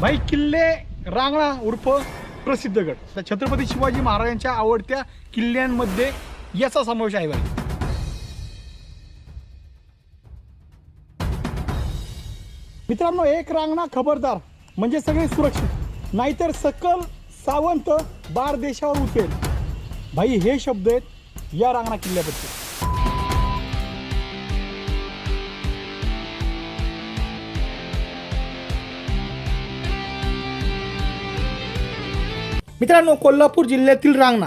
भाई किल्ले रांगणा उर्फ प्रसिद्ध गड तर छत्रपती शिवाजी महाराजांच्या आवडत्या किल्ल्यांमध्ये याचा समावेश आहे भाई मित्रांनो एक रांगणा खबरदार म्हणजे सगळे सुरक्षित नाहीतर सकल सावंत बार देशावर उठेल भाई हे शब्द आहेत या रांगणा किल्ल्याबद्दल. मित्रांनो कोल्हापूर जिल्ह्यातील रांगणा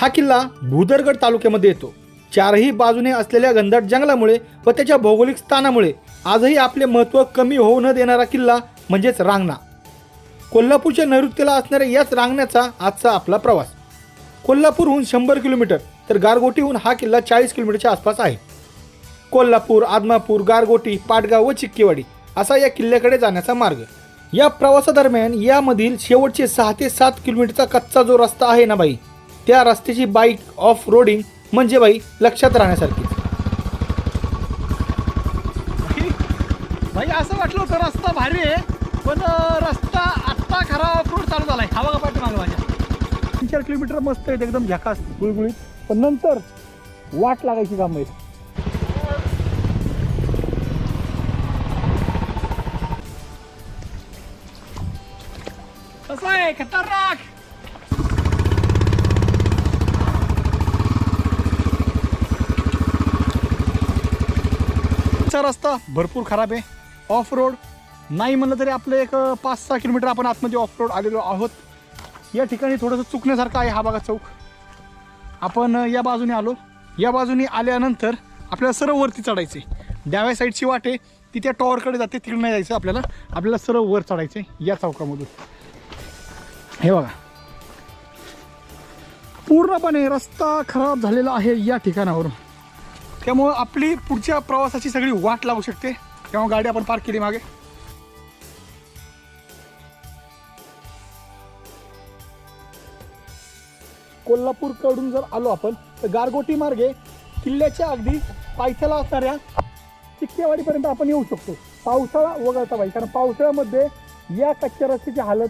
हा किल्ला भूदरगड तालुक्यामध्ये येतो. चारही बाजूने असलेल्या घनदाट जंगलामुळे व त्याच्या भौगोलिक स्थानामुळे आजही आपले महत्त्व कमी होऊ न देणारा किल्ला म्हणजेच रांगणा. कोल्हापूरच्या नैऋत्यला असणाऱ्या याच रांगण्याचा आजचा आपला प्रवास. कोल्हापूरहून शंभर किलोमीटर तर गारगोटीहून हा किल्ला चाळीस किलोमीटरच्या आसपास आहे. कोल्हापूर आदमापूर गारगोटी पाटगाव व चिक्कीवाडी असा या किल्ल्याकडे जाण्याचा मार्ग. या प्रवासादरम्यान यामधील शेवटचे सहा ते सात किलोमीटरचा कच्चा जो रस्ता आहे ना बाई त्या रस्त्याची बाईक ऑफ रोडिंग म्हणजे बाई लक्षात राहण्यासारखी. भाई असं वाटलं होतं रस्ता भारी आहे पण रस्ता आत्ता खरा ऑफ रोड चालू झालाय. हवा पाठी मागं माझ्या. तीन चार किलोमीटर मस्त आहेत एकदम झकास गुळगुळीत. पण नंतर वाट लागायची काम आहे कसं चा रस्ता भरपूर खराब आहे. ऑफ रोड नाही म्हणलं तरी आपलं एक पाच सहा किलोमीटर आपण आतमध्ये ऑफ रोड आलेलो आहोत. या ठिकाणी थोडंसं चुकण्यासारखं आहे हा बागा चौक. आपण या बाजूने आलो. या बाजूने आल्यानंतर आपल्याला सरळ वरती चढायचे डाव्या साईडची वाट आहे. ती त्या टॉवरकडे जाते तिकडे नाही जायचं आपल्याला. आपल्याला सरळ वर चढायचे या चौकामधून. हे बघा. पूर्णपणे रस्ता खराब झालेला आहे या ठिकाणावरून. त्यामुळं आपली पुढच्या प्रवासाची सगळी वाट लागू शकते. तेव्हा गाडी आपण पार्क केली मागे. कोल्हापूरकडून जर आलो आपण तर गारगोटी मार्गे किल्ल्याच्या अगदी पायथ्याला असणाऱ्या चिक्केवाडीपर्यंत आपण येऊ शकतो. पावसाळा वगळता पाहिजे कारण पावसाळ्यामध्ये या कच्च्या रस्त्याची हालत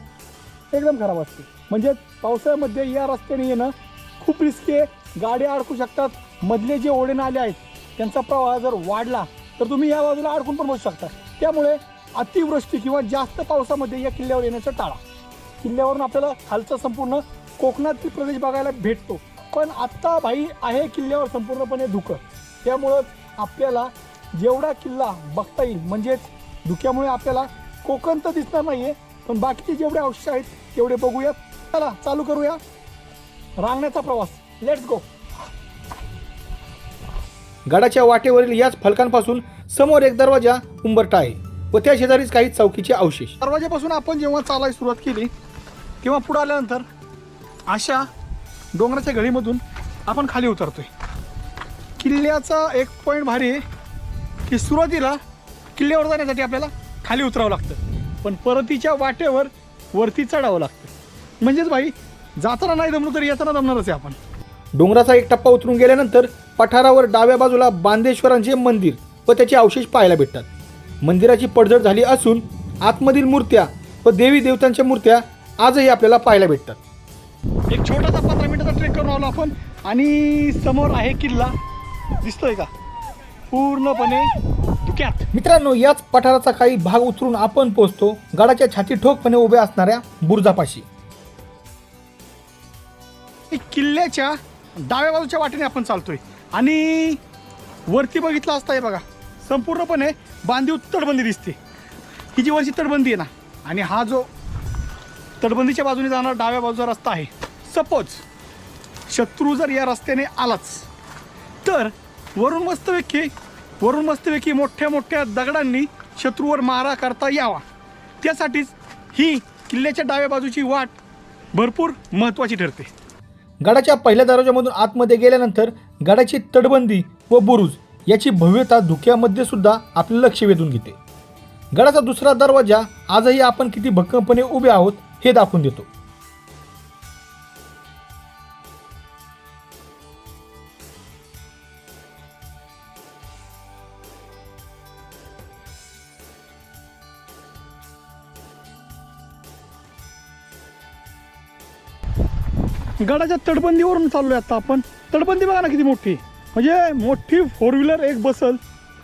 एकदम खराब असते. म्हणजे पावसाळ्यामध्ये या रस्त्याने येणं खूप रिस्की आहे. गाड्या अडकू शकतात. मधले जे ओढे नाले आहेत त्यांचा प्रवाह जर वाढला तर तुम्ही या बाजूला अडकून पण बसू शकता. त्यामुळे अतिवृष्टी किंवा जास्त पावसामध्ये या किल्ल्यावर येण्याचं टाळा. किल्ल्यावरून आपल्याला खालचा संपूर्ण कोकणातील प्रदेश बघायला भेटतो. पण आत्ता भाई आहे किल्ल्यावर संपूर्णपणे धुकं. त्यामुळं आपल्याला जेवढा किल्ला बघता येईल म्हणजेच धुक्यामुळे आपल्याला कोकण तर दिसणार आहे पण बाकीचे जेवढे अवशेष आहेत तेवढे बघूयात. चला चालू करूया. रांगण्याचा प्रवास. लेट्स गो गडाच्या वाटेवरील याच फलकांपासून समोर एक दरवाजा उंबरटा आहे व त्या शेजारीच काही चौकीचे अवशेष. दरवाजापासून आपण जेव्हा चालायला सुरुवात केली तेव्हा पुढे आल्यानंतर अशा डोंगराच्या घडीमधून आपण खाली उतरतोय. किल्ल्याचा एक पॉईंट भारी आहे की सुरुवातीला किल्ल्यावर जाण्यासाठी आपल्याला खाली उतरावं लागतं. पण परतीच्या वाटेवर वरती चढावं लागतं. म्हणजेच भाई जाताना नाही जमलो तरी येताना जमणारच आहे आपण. डोंगराचा एक टप्पा उतरून गेल्यानंतर पठारावर डाव्या बाजूला बांदेश्वरांचे मंदिर व त्याचे अवशेष पाहायला भेटतात. मंदिराची पडझड झाली असून आतमधील मूर्त्या व देवी देवतांच्या मूर्त्या आजही आपल्याला पाहायला भेटतात. एक छोटासा पंधरा मिनिटाचा ट्रेक करून आलो आपण आणि समोर आहे किल्ला. दिसतोय का? पूर्णपणे धुक्यात मित्रांनो याच पठाराचा काही भाग उतरून आपण पोहोचतो गडाच्या छाती ठोकपणे उभ्या असणाऱ्या बुर्जापाशी. किल्ल्याच्या डाव्या बाजूच्या वाटेने आपण चालतोय. आणि वरती बघितलं असता हे बघा. संपूर्णपणे बांधीव तटबंदी दिसते. ही जी वरची तटबंदी आहे ना आणि हा जो तटबंदीच्या बाजूने जाणारा डाव्या बाजूचा रस्ता आहे सपोज शत्रू जर या रस्त्याने आलाच तर वरून मस्तपैकी वरून मस्तपैकी मोठ्या मोठ्या दगडांनी शत्रूवर मारा करता यावा. त्यासाठीच ही किल्ल्याच्या डाव्या बाजूची वाट भरपूर महत्त्वाची ठरते. गडाच्या पहिल्या दरवाजामधून आतमध्ये गेल्यानंतर गडाची तटबंदी व बुरुज याची भव्यता धुक्यामध्ये सुद्धा आपले लक्ष वेधून घेते. गडाचा दुसरा दरवाजा आजही आपण किती भक्कमपणे उभे आहोत हे दाखवून देतो. गडाच्या तटबंदीवरून आहे आता आपण. तटबंदी बघा ना किती मोठी. म्हणजे मोठी फोर व्हीलर एक बसल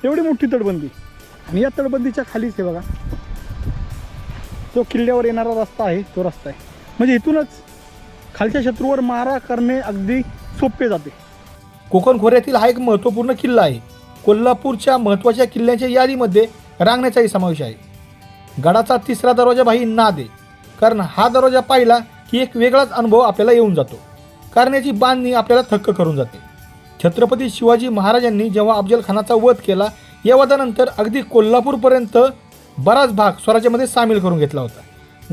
एवढी मोठी तटबंदी. आणि या तटबंदीच्या खालीच आहे बघा. जो किल्ल्यावर येणारा रस्ता आहे तो रस्ता आहे. म्हणजे इथूनच खालच्या शत्रूवर मारा करणे अगदी सोपे जाते. कोकण खोऱ्यातील हा एक महत्त्वपूर्ण किल्ला आहे. कोल्हापूरच्या महत्त्वाच्या किल्ल्याच्या यादीमध्ये रांगण्याचाही समावेश आहे. गडाचा तिसरा दरवाजा भाई नाद आहे. कारण हा दरवाजा पाहिला की एक वेगळाच अनुभव आपल्याला येऊन जातो. कारण याची बांधणी आपल्याला थक्क करून जाते. छत्रपती शिवाजी महाराजांनी जेव्हा अफजलखानाचा वध केला या वधानंतर अगदी कोल्हापूरपर्यंत बराच भाग स्वराज्यामध्ये सामील करून घेतला होता.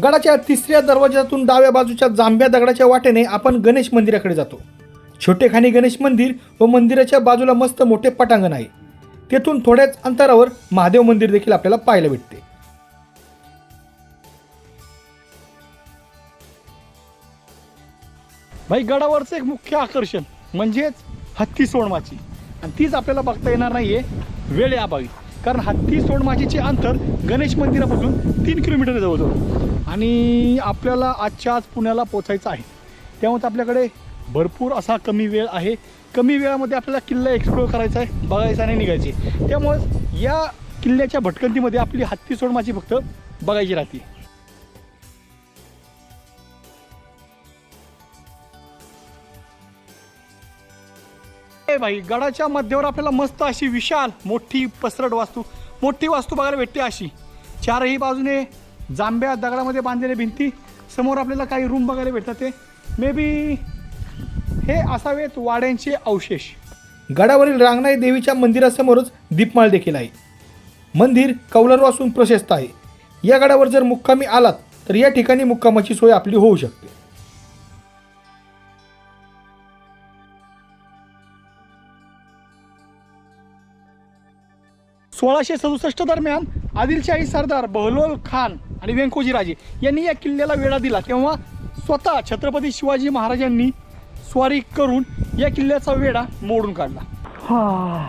गडाच्या तिसऱ्या दरवाजातून डाव्या बाजूच्या जांभ्या दगडाच्या वाटेने आपण गणेश मंदिराकडे जातो. छोटेखानी गणेश मंदिर व मंदिराच्या बाजूला मस्त मोठे पटांगण आहे. तेथून थोड्याच अंतरावर महादेव मंदिर देखील आपल्याला पाहायला भेटते. भाई गडावरचं एक मुख्य आकर्षण म्हणजेच हत्ती सोडमाची आणि तीच आपल्याला बघता येणार नाही आहे वेळ अभावी कारण हत्ती सोडमाचीचे अंतर गणेश मंदिरापासून तीन किलोमीटर जवळजवळ आणि आपल्याला आजच्या आज पुण्याला पोचायचं आहे. त्यामुळे आपल्याकडे भरपूर असा कमी वेळ आहे. कमी वेळामध्ये आपल्याला किल्ला एक्सप्लोअर करायचा आहे बघायचा आणि निघायचे. त्यामुळे या किल्ल्याच्या भटकंतीमध्ये आपली हत्ती सोडमाची फक्त बघायची राहते. आहे भाई गडाच्या मध्यावर आपल्याला मस्त अशी विशाल मोठी पसरट वास्तू मोठी वास्तू बघायला भेटते अशी. चारही बाजूने जांभ्या दगडामध्ये बांधलेल्या भिंती समोर आपल्याला काही रूम बघायला भेटतात ते. मे बी हे असावेत वाड्यांचे अवशेष. गडावरील रांगणाई देवीच्या मंदिरासमोरच दीपमाळ देखील आहे. मंदिर कौलारू प्रशस्त आहे. या गडावर जर मुक्कामी आलात तर या ठिकाणी मुक्कामाची सोय आपली होऊ शकते. सोळाशे सदुसष्ट दरम्यान आदिलशाही सरदार बहलोल खान आणि व्यंकोजीराजे यांनी या किल्ल्याला वेढा दिला. तेव्हा स्वतः छत्रपती शिवाजी महाराजांनी स्वारी करून या किल्ल्याचा वेढा मोडून काढला. हा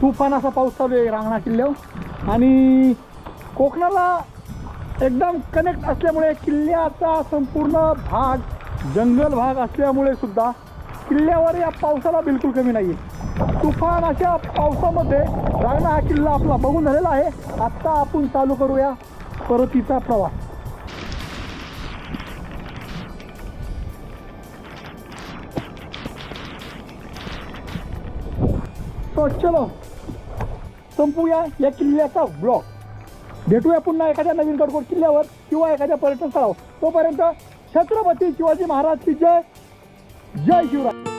तुफान असा पाऊस चालू आहे रांगणा किल्ल्यावर. आणि कोकणाला एकदम कनेक्ट असल्यामुळे किल्ल्याचा संपूर्ण भाग जंगल भाग असल्यामुळे सुद्धा किल्ल्यावर या पावसाला बिलकुल कमी नाही आहे तुफान अशा पावसामध्ये रांगणा हा किल्ला आपला बघून झालेला आहे. आत्ता आपण चालू करूया परतीचा प्रवास. तो चलो संपूया या किल्ल्याचा ब्लॉग भेटूया पुन्हा एखाद्या नवीन गडकोट किल्ल्यावर किंवा एखाद्या पर्यटन स्थळावर तोपर्यंत छत्रपती शिवाजी महाराज की जय. जय शिवराय.